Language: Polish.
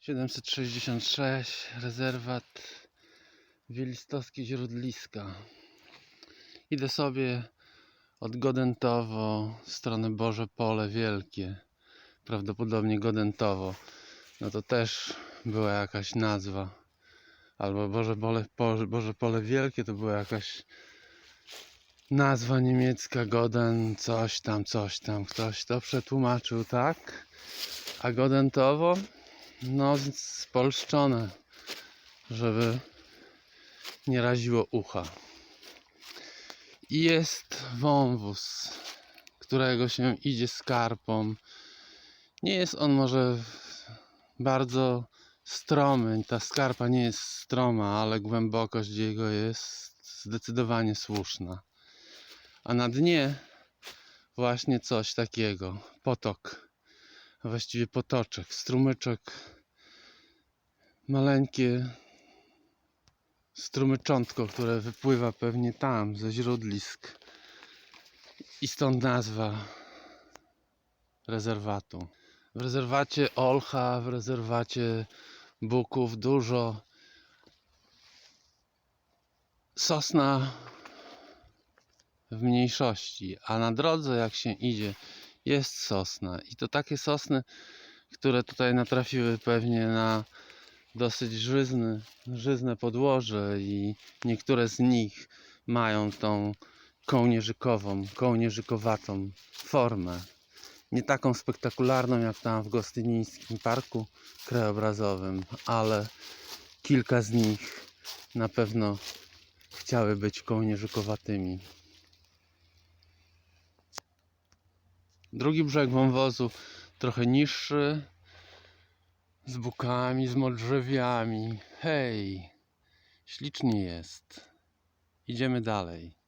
766 rezerwat Wielistowskie Źródliska. Idę sobie od Godentowo w stronę Boże Pole Wielkie. Prawdopodobnie Godentowo. No to też była jakaś nazwa. Albo Boże Pole, Boże, Pole Wielkie to była jakaś nazwa niemiecka Goden, coś tam, coś tam. Ktoś to przetłumaczył, tak? A Godentowo? No, spolszczone, żeby nie raziło ucha. I jest wąwóz, którego się idzie skarpą. Nie jest on może bardzo stromy, ta skarpa nie jest stroma, ale głębokość jego jest zdecydowanie słuszna. A na dnie właśnie coś takiego, potok właściwie potoczek, strumyczek, maleńkie strumyczątko, które wypływa pewnie tam ze źródlisk i stąd nazwa rezerwatu. W rezerwacie Olcha, w rezerwacie Buków dużo. Sosna w mniejszości, a na drodze jak się idzie jest sosna i to takie sosny, które tutaj natrafiły pewnie na dosyć żyzny, żyzne podłoże i niektóre z nich mają tą kołnierzykową, kołnierzykowatą formę. Nie taką spektakularną jak tam w Gostynińskim Parku Krajobrazowym, ale kilka z nich na pewno chciały być kołnierzykowatymi. Drugi brzeg wąwozu trochę niższy, z bukami, z modrzewiami. Hej, ślicznie jest. Idziemy dalej.